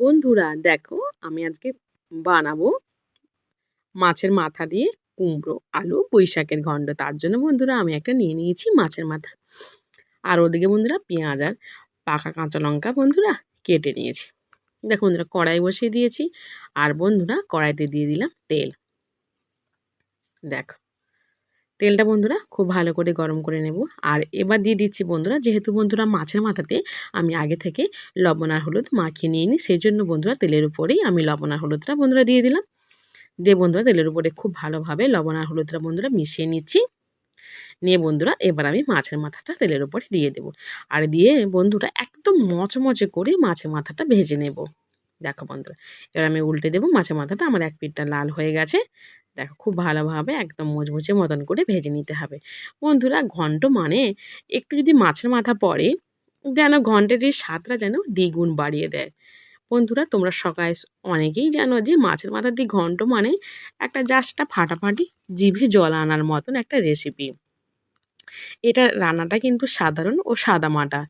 বন্ধুরা, দেখো আমি আজকে বানাবো মাছের মাথা দিয়ে কুমড়ো, আলু শাকের ঘণ্ট। তার জন্য বন্ধুরা আমি একটা নিয়ে নিয়েছি মাছের মাথা। আর ওদিকে বন্ধুরা পেঁয়াজ আর পাকা কাঁচা লঙ্কা বন্ধুরা কেটে নিয়েছি। দেখো বন্ধুরা, কড়াই বসিয়ে দিয়েছি। আর বন্ধুরা কড়াইতে দিয়ে দিলাম তেল। দেখো। তেলটা বন্ধুরা খুব ভালো করে গরম করে নেব। আর এবার দিয়ে দিচ্ছি বন্ধুরা, যেহেতু বন্ধুরা মাছের মাথাতে আমি আগে থেকে লবণ আর হলুদ মাখিয়ে নিয়ে নিই সেই জন্য বন্ধুরা তেলের উপরেই আমি লবণ আর হলুদটা বন্ধুরা দিয়ে দিলাম। দিয়ে বন্ধুরা তেলের উপরে খুব ভালোভাবে লবণ আর হলুদটা বন্ধুরা মিশিয়ে নিচ্ছি। নিয়ে বন্ধুরা এবার আমি মাছের মাথাটা তেলের উপরে দিয়ে দেবো। আর দিয়ে বন্ধুরা একদম মচমচে করে মাছের মাথাটা ভেজে নেব। দেখো বন্ধুরা, এবার আমি উল্টে দেবো, মাছের মাথাটা আমার এক পিঠটা লাল হয়ে গেছে। দেখো খুব ভালোভাবে একদম মুচমুচে মতন করে ভেজে নিতে হবে। বন্ধুরা, ঘন্ট মানে একটু যদি মাছের মাথা পড়ে, যেন ঘন্টের এই স্বাদটা যেন দ্বিগুণ বাড়িয়ে দেয়। বন্ধুরা, তোমরা সকালে অনেকেই জানো যে মাছের মাথা দিয়ে ঘন্ট মানে একটা জাস্টটা ফাটাফাটি জিভে জল আনার মতন একটা রেসিপি এটা রান্নাটা কিন্তু সাধারণ ও সাদামাটা,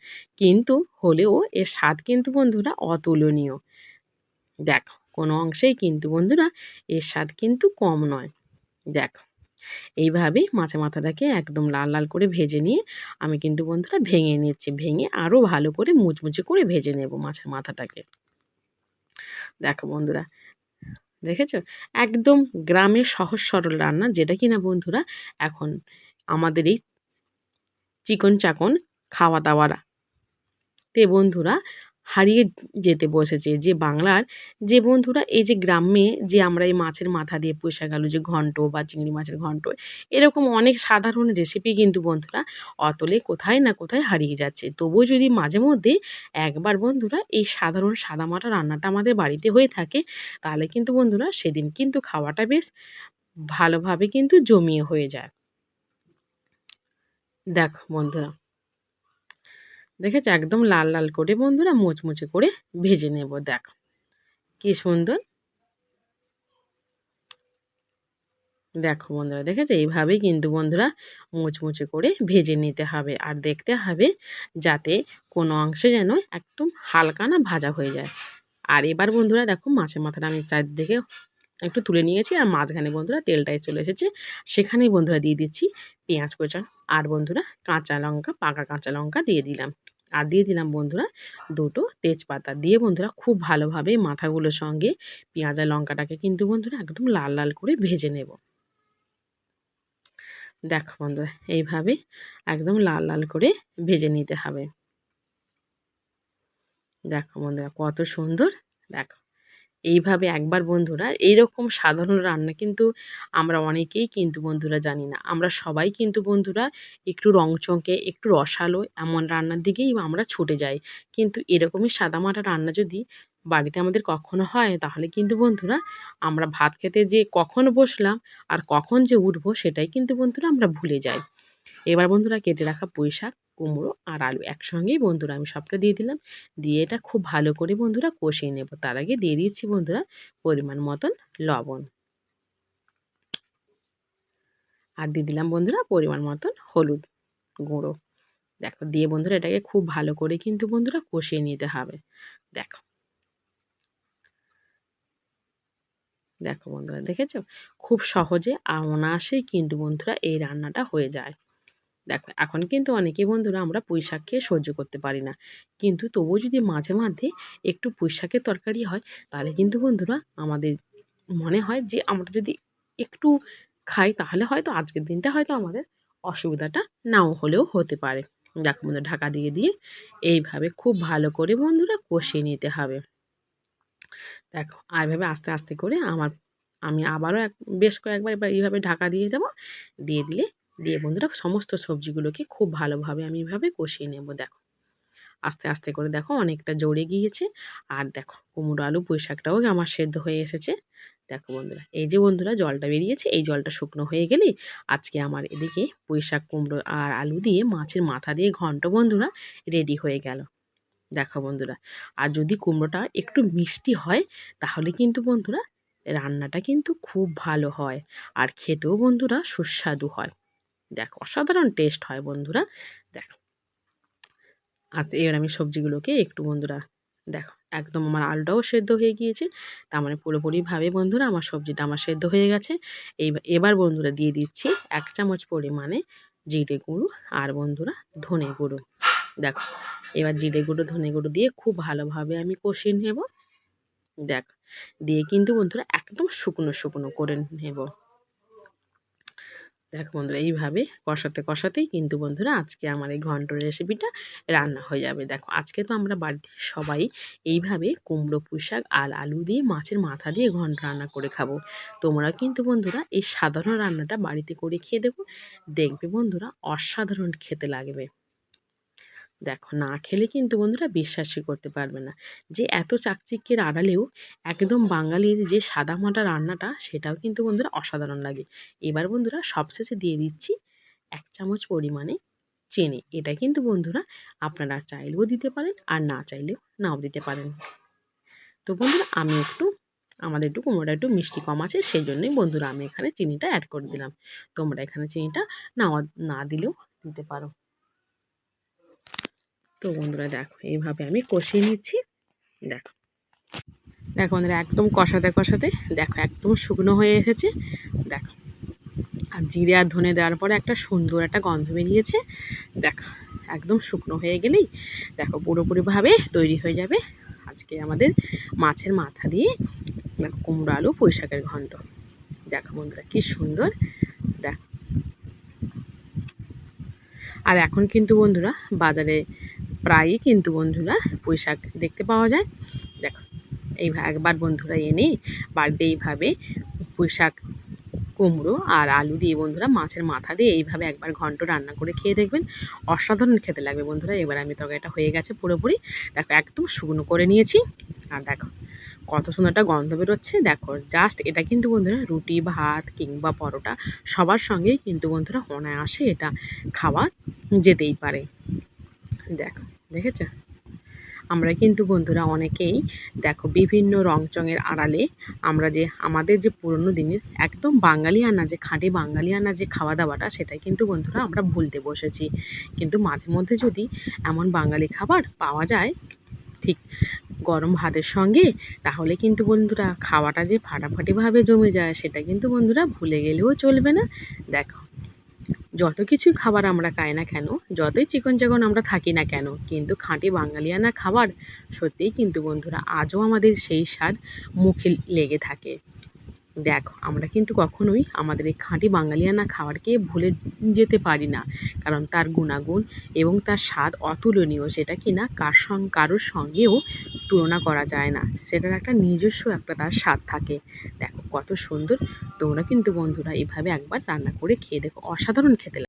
কিন্তু হলেও এর স্বাদ কিন্তু বন্ধুরা অতুলনীয়। দেখো কোনো অংশেই কিন্তু বন্ধুরা এর স্বাদ কিন্তু কম নয়। দেখো এইভাবেই মাছের মাথাটাকে একদম লাল লাল করে ভেজে নিয়ে আমি কিন্তু বন্ধুরা ভেঙে নিচ্ছি, ভেঙে আরও ভালো করে মুচমুচে করে ভেজে নেব মাছের মাথাটাকে। দেখো বন্ধুরা, দেখেছ? একদম গ্রামের সহজ সরল রান্না যেটা কিনা বন্ধুরা এখন আমাদের এই চিকন চাকন খাওয়া দাওয়ার তে বন্ধুরা হারিয়ে যেতে বসেছে। যে বাংলার যে বন্ধুরা, এই যে গ্রামে যে আমরা এই মাছের মাথা দিয়ে পুঁইশাক আলু যে ঘন্ট বা চিংড়ি মাছের ঘন্ট, এরকম অনেক সাধারণ রেসিপি কিন্তু বন্ধুরা অতলে কোথায় না কোথায় হারিয়ে যাচ্ছে। তবুও যদি মাঝে মধ্যে একবার বন্ধুরা এই সাধারণ সাদামাটা রান্নাটা আমাদের বাড়িতে হয়ে থাকে, তাহলে কিন্তু বন্ধুরা সেদিন কিন্তু খাওয়াটা বেশ ভালোভাবে কিন্তু জমিয়ে হয়ে যায়। দেখো বন্ধুরা দেখেছ? একদম লাল লাল করে বন্ধুরা মুচমুচে করে ভেজে নেব, দেখো। কি সুন্দর। দেখো বন্ধুরা, দেখেছ? এইভাবেই কিন্তু বন্ধুরা মুচমুচে করে ভেজে নিতে হবে আর দেখতে হবে যাতে কোনো অংশে যেন একদম হালকা না ভাজা হয়ে যায়। আর এবার বন্ধুরা দেখো মাছের মাথাটা আমি চারদিকে একটু তুলে নিয়েছি আর মাঝখানে বন্ধুরা তেলটাই চলে এসেছে। সেখানেই বন্ধুরা দিয়ে দিচ্ছি পেঁয়াজ কোচা। আর বন্ধুরা কাঁচা লঙ্কা, পাকা কাঁচা লঙ্কা দিয়ে দিলাম। আর দিয়ে দিলাম বন্ধুরা দুটো তেজপাতা। দিয়ে বন্ধুরা খুব ভালোভাবে মাথাগুলোর সঙ্গে পেঁয়াজ আর লঙ্কাটাকে কিন্তু বন্ধুরা একদম লাল লাল করে ভেজে নেব। দেখো বন্ধুরা, এইভাবে একদম লাল লাল করে ভেজে নিতে হবে। দেখো বন্ধুরা কত সুন্দর। দেখো। এইভাবে একবার বন্ধুরা, এইরকম সাধারণ রান্না কিন্তু আমরা অনেকেই কিন্তু বন্ধুরা জানি না। আমরা সবাই কিন্তু বন্ধুরা একটু রং চঙ্কে একটু রসালো এমন রান্নার দিকেই আমরা ছুটে যাই। কিন্তু এরকমই সাদামাটা রান্না যদি বাড়িতে আমাদের কখনো হয়, তাহলে কিন্তু বন্ধুরা আমরা ভাত খেতে যে কখন বসলাম আর কখন যে উঠবো সেটাই কিন্তু বন্ধুরা আমরা ভুলে যাই। এবার বন্ধুরা কেটে রাখা পুঁই শাক কুমড়ো আর আলু একসঙ্গেই বন্ধুরা আমি সবটা দিয়ে দিলাম। দিয়ে এটা খুব ভালো করে বন্ধুরা কষিয়ে নেব। তার আগে দিয়ে দিচ্ছি বন্ধুরা পরিমাণ মতন লবণ। আর দিয়ে দিলাম বন্ধুরা পরিমাণ মতন হলুদ গুঁড়ো। দেখো দিয়ে বন্ধুরা এটাকে খুব ভালো করে কিন্তু বন্ধুরা কষিয়ে নিতে হবে। দেখো। দেখো বন্ধুরা, দেখেছ? খুব সহজে অনায়াসেই কিন্তু বন্ধুরা এই রান্নাটা হয়ে যায়। দেখো, এখন কিন্তু অনেকে বন্ধুরা আমরা পুঁই শাক খেয়ে সহ্য করতে পারি না। কিন্তু তবুও যদি মাঝে মাঝে একটু পুঁই শাকের তরকারি হয়, তাহলে কিন্তু বন্ধুরা আমাদের মনে হয় যে আমরা যদি একটু খাই, তাহলে হয়তো আজকের দিনটা হয়তো আমাদের অসুবিধাটা নাও হলেও হতে পারে। দেখো বন্ধু, ঢাকা দিয়ে দিয়ে এইভাবে খুব ভালো করে বন্ধুরা কষিয়ে নিতে হবে। দেখো, আর এভাবে আস্তে আস্তে করে আমার, আমি আবারও এক, বেশ কয়েকবার এবার এইভাবে ঢাকা দিয়ে দেবো। দিয়ে দিলে দিয়ে বন্ধুরা সমস্ত সবজিগুলোকে খুব ভালোভাবে আমি এভাবে কষিয়ে নেব, দেখো। আস্তে আস্তে করে দেখো অনেকটা জড়ে গিয়েছে। আর দেখো কুমড়ো, আলু পুঁই শাকটাও আমার সেদ্ধ হয়ে এসেছে। দেখো বন্ধুরা, এই যে বন্ধুরা জলটা বেরিয়েছে, এই জলটা শুকনো হয়ে গেলেই আজকে আমার এদিকে পুঁই শাক কুমড়ো আর আলু দিয়ে মাছের মাথা দিয়ে ঘন্ট বন্ধুরা রেডি হয়ে গেল। দেখো বন্ধুরা, আর যদি কুমড়োটা একটু মিষ্টি হয়, তাহলে কিন্তু বন্ধুরা রান্নাটা কিন্তু খুব ভালো হয়। আর খেতেও বন্ধুরা সুস্বাদু হয়। দেখো, অসাধারণ টেস্ট হয় বন্ধুরা। দেখো আচ্ছা এবার আমি সবজিগুলোকে একটু বন্ধুরা, দেখো, একদম আমার আলুটাও সেদ্ধ হয়ে গিয়েছে। তার মানে পুরোপুরিভাবে বন্ধুরা আমার সবজিটা আমার সেদ্ধ হয়ে গেছে। এই এবার বন্ধুরা দিয়ে দিচ্ছি এক চামচ পরিমাণে জিরে গুঁড়ো আর বন্ধুরা ধনে গুঁড়ো। দেখো, এবার জিরে গুঁড়ো, ধনে গুঁড়ো দিয়ে খুব ভালোভাবে আমি কষিয়ে নেব। দেখ, দিয়ে কিন্তু বন্ধুরা একদম শুকনো শুকনো করে নেব। দেখো বন্ধুরা, এইভাবে কষাতে কষাতেই কিন্তু বন্ধুরা আজকে আমার এই ঘন্ট রেসিপিটা রান্না হয়ে যাবে। দেখো, আজকে তো আমরা বাড়িতে সবাই এইভাবে কুমড়ো পুঁইশাক আর আলু দিয়ে মাছের মাথা দিয়ে ঘন্ট রান্না করে খাব। তোমরা কিন্তু বন্ধুরা এই সাধারণ রান্নাটা বাড়িতে করে খেয়ে দেখো। দেখবে বন্ধুরা অসাধারণ খেতে লাগবে। দেখো, না খেলে কিন্তু বন্ধুরা বিশ্বাসই করতে পারবে না। যে এত চাকচিক্যের আড়ালেও একদম বাঙালির যে সাদা মাটা রান্নাটা, সেটাও কিন্তু বন্ধুরা অসাধারণ লাগে। এবার বন্ধুরা সবশেষে দিয়ে দিচ্ছি এক চামচ পরিমাণে চেনে। এটা কিন্তু বন্ধুরা আপনারা চাইলেও দিতে পারেন আর না চাইলেও নাও দিতে পারেন। তো বন্ধুরা আমি একটু, আমাদের একটু কুমড়োটা একটু মিষ্টি কম আছে সেই জন্যই বন্ধুরা আমি এখানে চিনিটা অ্যাড করে দিলাম। তোমরা এখানে চিনিটা না না দিলেও দিতে পারো। তো বন্ধুরা দেখো, এইভাবে আমি কষিয়ে নিচ্ছি। দেখো। দেখো বন্ধুরা, একদম কষাতে কষাতে, দেখো একদম শুকনো হয়ে এসেছে। দেখো। আর জিরে আর ধনে দেওয়ার পরে একটা সুন্দর একটা গন্ধ বেরিয়েছে। দেখো, একদম শুকনো হয়ে গেলেই, দেখো পুরোপুরিভাবে তৈরি হয়ে যাবে আজকে আমাদের মাছের মাথা দিয়ে, দেখো কুমড়ো আলু পুঁইশাকের ঘন্ট। দেখো বন্ধুরা, কি সুন্দর। দেখো। আর এখন কিন্তু বন্ধুরা বাজারে প্রায়ই কিন্তু বন্ধুরা পুঁই শাক দেখতে পাওয়া যায়। দেখো, এই একবার বন্ধুরা এনে বাড়িতে এইভাবে পুঁই শাক কুমড়ো আর আলু দিয়ে বন্ধুরা মাছের মাথা দিয়ে এইভাবে একবার ঘন্ট রান্না করে খেয়ে দেখবেন। অসাধারণ খেতে লাগবে বন্ধুরা। এবার আমি তরকারিটা হয়ে গেছে পুরোপুরি। দেখো, একদম শুকনো করে নিয়েছি। আর দেখো, কত সুন্দর একটা গন্ধ বেরোচ্ছে। দেখো জাস্ট এটা কিন্তু বন্ধুরা রুটি, ভাত কিংবা পরোটা সবার সঙ্গেই কিন্তু বন্ধুরা অনায়াসে এটা খাওয়া যেতেই পারে। দেখো দেখেছ? আমরা কিন্তু বন্ধুরা অনেকেই দেখো বিভিন্ন রংচঙের আড়ালে আমরা যে আমাদের যে পুরনো দিনের একদম বাঙালিয়ানা যে খাঁটি বাঙালিয়ানা যে খাওয়া দাওয়াটা সেটাই কিন্তু বন্ধুরা আমরা ভুলতে বসেছি। কিন্তু মাঝে মধ্যে যদি এমন বাঙালি খাবার পাওয়া যায় ঠিক গরম ভাতের সঙ্গে, তাহলে কিন্তু বন্ধুরা খাওয়াটা যে ফাটাফাটিভাবে জমে যায়, সেটা কিন্তু বন্ধুরা ভুলে গেলেও চলবে না। দেখো। যত কিছুই খাবার আমরা খাই না কেন, যতই চিকন চাকন আমরা থাকি না কেন, কিন্তু খাঁটি বাঙালিয়ানা খাবার সত্যিই কিন্তু বন্ধুরা আজও আমাদের সেই স্বাদ মুখে লেগে থাকে। দেখো, আমরা কিন্তু কখনোই আমাদের এই খাঁটি বাঙালিয়ানা খাবারকে ভুলে যেতে পারি না, কারণ তার গুণাগুণ এবং তার স্বাদ অতুলনীয়, সেটা কি না কার সঙ্গে কারোর সঙ্গেও তুলনা করা যায় না, সেটার একটা নিজস্ব একটা তার স্বাদ থাকে। দেখো, কত সুন্দর তোমরা কিন্তু বন্ধুরা এভাবে একবার রান্না করে খেয়ে দেখো। অসাধারণ খেতে